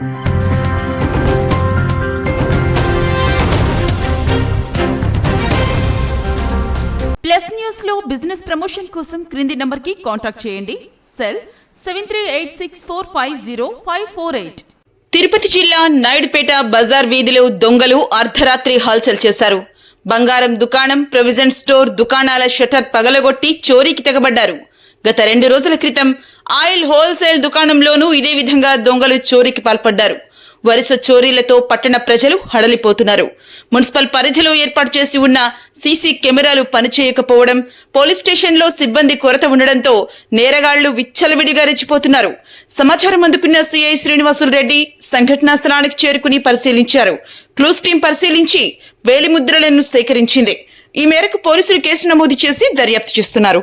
Plus న్యూస్లో business promotion కోసం క్రింది నంబర్కి కాంటాక్ట్ చేయండి. Cell seven three eight six four five zero five four eight. Tirupati జిల్లా నాయుడుపేట బజార్ వీధిలో దొంగలు అర్ధరాత్రి హల్చల్ చేశారు. బంగారం దుకాణం ప్రొవిజన్ స్టోర్ దుకాణాల షట్టర్ పగలగొట్టి చోరీకి తెగబడ్డారు. గత రెండు రోజుల క్రితం ఆయిల్ హోల్సేల్ దుకాణంలోనూ ఇదే విధంగా దొంగలు చోరీకి పాల్పడ్డారు. వరుస చోరీలతో పట్టణ ప్రజలు హడలిపోతున్నారు. మున్సిపల్ పరిధిలో ఏర్పాటు చేసి ఉన్న సీసీ కెమెరాలు పనిచేయకపోవడం పోలీస్ స్టేషన్లో సిబ్బంది కొరత ఉండడంతో నేరగాళ్ళు విచ్చలవిడిగా రెచ్చిపోతున్నారు. సమాచారం అందుకున్న సీఐ శ్రీనివాసులు రెడ్డి సంఘటనా స్థలానికి చేరుకుని పరిశీలించారు. క్లూస్ టీం పరిశీలించి వేలిముద్రలను సేకరించింది. ఈ మేరకు పోలీసులు కేసు నమోదు చేసి దర్యాప్తు చేస్తున్నారు.